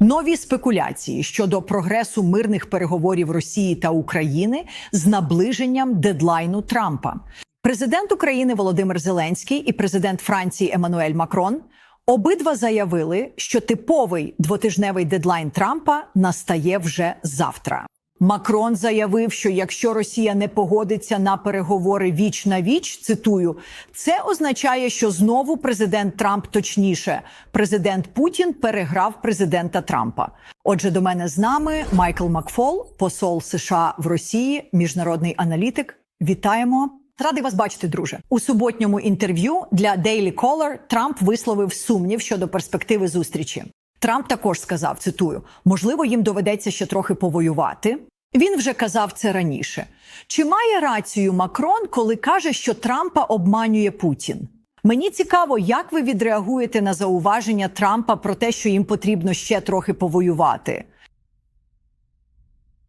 Нові спекуляції щодо прогресу мирних переговорів Росії та України з наближенням дедлайну Трампа. Президент України Володимир Зеленський і президент Франції Еммануель Макрон обидва заявили, що типовий двотижневий дедлайн Трампа настає вже завтра. Макрон заявив, що якщо Росія не погодиться на переговори віч на віч, цитую, це означає, що знову президент Трамп, точніше, президент Путін переграв президента Трампа. Отже, до мене з нами Майкл Макфол, посол США в Росії, міжнародний аналітик. Вітаємо. Радий вас бачити, друже. У суботньому інтерв'ю для Daily Caller Трамп висловив сумнів щодо перспективи зустрічі. Трамп також сказав: цитую: можливо, їм доведеться ще трохи повоювати. Він вже казав це раніше. Чи має рацію Макрон, коли каже, що Трампа обманює Путін? Мені цікаво, як ви відреагуєте на зауваження Трампа про те, що їм потрібно ще трохи повоювати.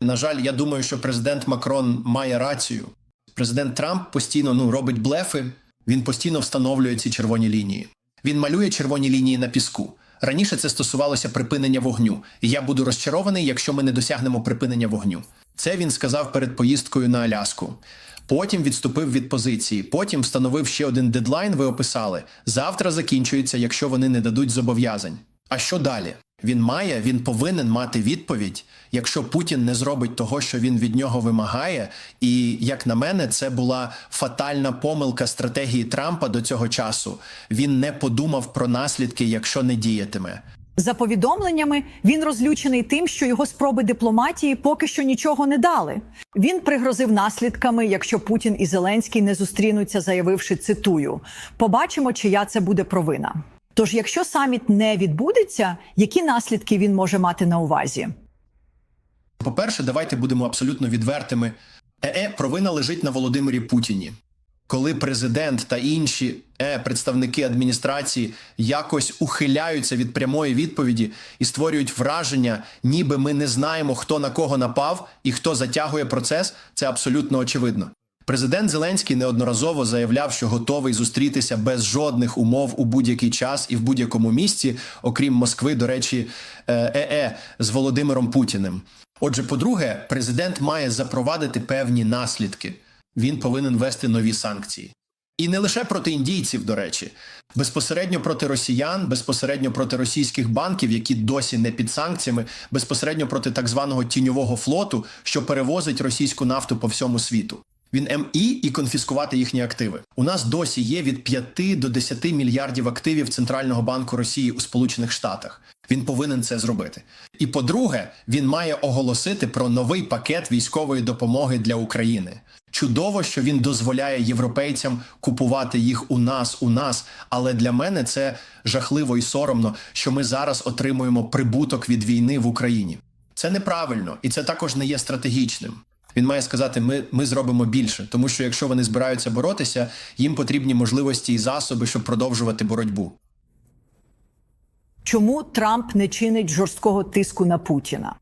На жаль, я думаю, що президент Макрон має рацію. Президент Трамп постійно ну робить блефи. Він постійно встановлює ці червоні лінії. Він малює червоні лінії на піску. Раніше це стосувалося припинення вогню. Я буду розчарований, якщо ми не досягнемо припинення вогню. Це він сказав перед поїздкою на Аляску. Потім відступив від позиції. Потім встановив ще один дедлайн. Ви описали завтра закінчується, якщо вони не дадуть зобов'язань. А що далі? Він має, він повинен мати відповідь, якщо Путін не зробить того, що він від нього вимагає. І як на мене, це була фатальна помилка стратегії Трампа до цього часу. Він не подумав про наслідки, якщо не діятиме. За повідомленнями, він розлючений тим, що його спроби дипломатії поки що нічого не дали. Він пригрозив наслідками, якщо Путін і Зеленський не зустрінуться, заявивши цитую: побачимо, чия це буде провина. Тож, якщо саміт не відбудеться, які наслідки він може мати на увазі? По-перше, давайте будемо абсолютно відвертими. ЕЕ провина лежить на Володимирі Путіні. Коли президент та інші е, представники адміністрації якось ухиляються від прямої відповіді і створюють враження, ніби ми не знаємо, хто на кого напав і хто затягує процес, це абсолютно очевидно. Президент Зеленський неодноразово заявляв, що готовий зустрітися без жодних умов у будь-який час і в будь-якому місці, окрім Москви, до речі, ЕЕ з Володимиром Путіним. Отже, по-друге, президент має запровадити певні наслідки. Він повинен ввести нові санкції. І не лише проти індійців, до речі, безпосередньо проти росіян, безпосередньо проти російських банків, які досі не під санкціями, безпосередньо проти так званого тіньового флоту, що перевозить російську нафту по всьому світу. Він МІ і конфіскувати їхні активи. У нас досі є від 5 до 10 мільярдів активів Центрального банку Росії у Сполучених Штатах. Він повинен це зробити. І по-друге, він має оголосити про новий пакет військової допомоги для України. Чудово, що він дозволяє європейцям купувати їх у нас, у нас. Але для мене це жахливо і соромно, що ми зараз отримуємо прибуток від війни в Україні. Це неправильно і це також не є стратегічним. Він має сказати: ми, ми зробимо більше, тому що якщо вони збираються боротися, їм потрібні можливості і засоби, щоб продовжувати боротьбу. Чому Трамп не чинить жорсткого тиску на Путіна?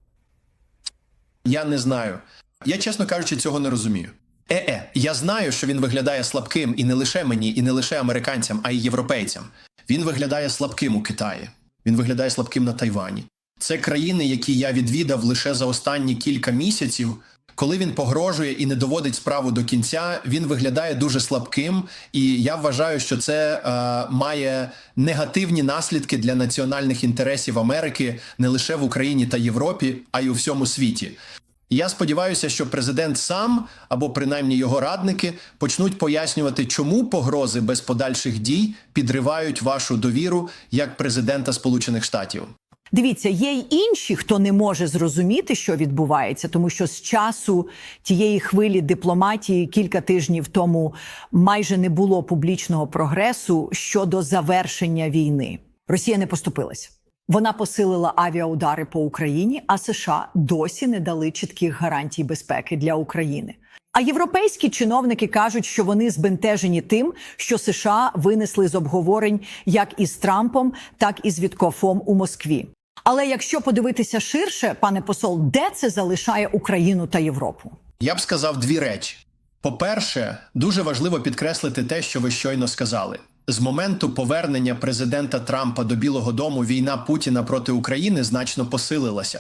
Я не знаю. Я, чесно кажучи, цього не розумію. Е-е, я знаю, що він виглядає слабким і не лише мені, і не лише американцям, а й європейцям. Він виглядає слабким у Китаї. Він виглядає слабким на Тайвані. Це країни, які я відвідав лише за останні кілька місяців. Коли він погрожує і не доводить справу до кінця, він виглядає дуже слабким, і я вважаю, що це е, має негативні наслідки для національних інтересів Америки не лише в Україні та Європі, а й у всьому світі. Я сподіваюся, що президент сам або принаймні його радники почнуть пояснювати, чому погрози без подальших дій підривають вашу довіру як президента Сполучених Штатів. Дивіться, є й інші, хто не може зрозуміти, що відбувається, тому що з часу тієї хвилі дипломатії кілька тижнів тому майже не було публічного прогресу щодо завершення війни. Росія не поступилась. Вона посилила авіаудари по Україні, а США досі не дали чітких гарантій безпеки для України. А європейські чиновники кажуть, що вони збентежені тим, що США винесли з обговорень як із Трампом, так і з Віткофом у Москві. Але якщо подивитися ширше, пане посол, де це залишає Україну та Європу? Я б сказав дві речі. По-перше, дуже важливо підкреслити те, що ви щойно сказали. З моменту повернення президента Трампа до Білого Дому війна Путіна проти України значно посилилася.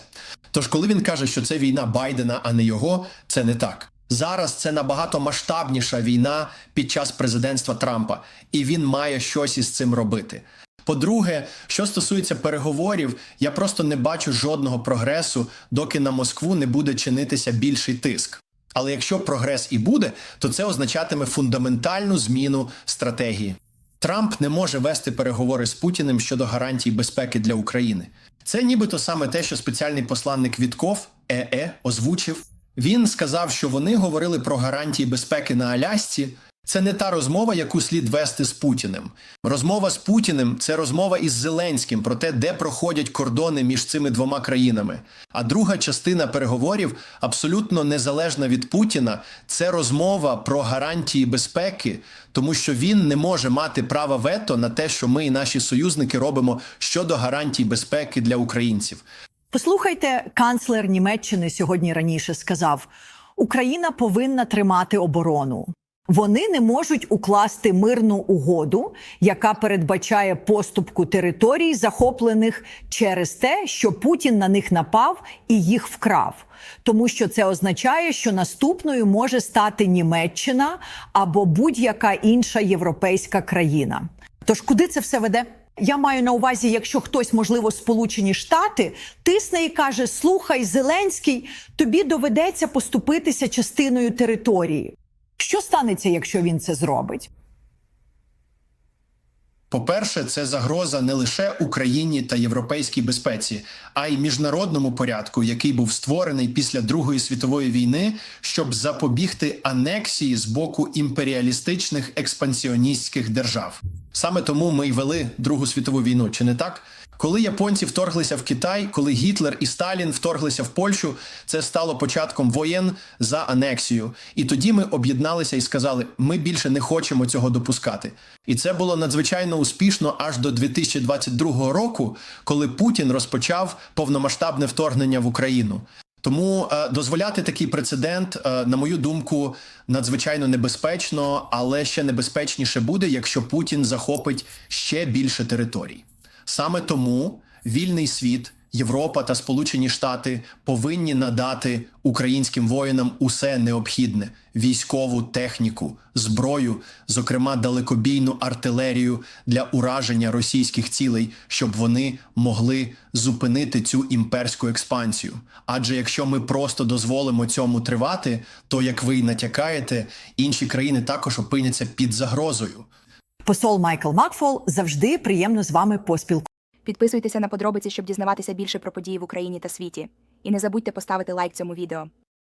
Тож, коли він каже, що це війна Байдена, а не його, це не так. Зараз це набагато масштабніша війна під час президентства Трампа, і він має щось із цим робити. По-друге, що стосується переговорів, я просто не бачу жодного прогресу, доки на Москву не буде чинитися більший тиск. Але якщо прогрес і буде, то це означатиме фундаментальну зміну стратегії. Трамп не може вести переговори з Путіним щодо гарантій безпеки для України. Це нібито саме те, що спеціальний посланник Вітков ЕЕ озвучив. Він сказав, що вони говорили про гарантії безпеки на Алясці. Це не та розмова, яку слід вести з Путіним. Розмова з Путіним це розмова із Зеленським про те, де проходять кордони між цими двома країнами. А друга частина переговорів, абсолютно незалежна від Путіна, це розмова про гарантії безпеки, тому що він не може мати права вето на те, що ми і наші союзники робимо щодо гарантій безпеки для українців. Послухайте, канцлер Німеччини сьогодні раніше сказав: Україна повинна тримати оборону. Вони не можуть укласти мирну угоду, яка передбачає поступку територій, захоплених через те, що Путін на них напав і їх вкрав. Тому що це означає, що наступною може стати Німеччина або будь-яка інша європейська країна. Тож куди це все веде? Я маю на увазі, якщо хтось, можливо, Сполучені Штати тисне і каже: Слухай, Зеленський, тобі доведеться поступитися частиною території. Що станеться, якщо він це зробить? По-перше, це загроза не лише Україні та європейській безпеці, а й міжнародному порядку, який був створений після Другої світової війни, щоб запобігти анексії з боку імперіалістичних експансіоністських держав. Саме тому ми й вели Другу світову війну, чи не так? Коли японці вторглися в Китай, коли Гітлер і Сталін вторглися в Польщу, це стало початком воєн за анексію. І тоді ми об'єдналися і сказали: ми більше не хочемо цього допускати. І це було надзвичайно успішно аж до 2022 року, коли Путін розпочав повномасштабне вторгнення в Україну. Тому е, дозволяти такий прецедент, е, на мою думку, надзвичайно небезпечно, але ще небезпечніше буде, якщо Путін захопить ще більше територій. Саме тому вільний світ, Європа та Сполучені Штати повинні надати українським воїнам усе необхідне: військову техніку, зброю, зокрема далекобійну артилерію для ураження російських цілей, щоб вони могли зупинити цю імперську експансію. Адже якщо ми просто дозволимо цьому тривати, то як ви й натякаєте, інші країни також опиняться під загрозою. Посол Майкл Макфол завжди приємно з вами поспілкуватися. Підписуйтеся на подробиці, щоб дізнаватися більше про події в Україні та світі. І не забудьте поставити лайк цьому відео.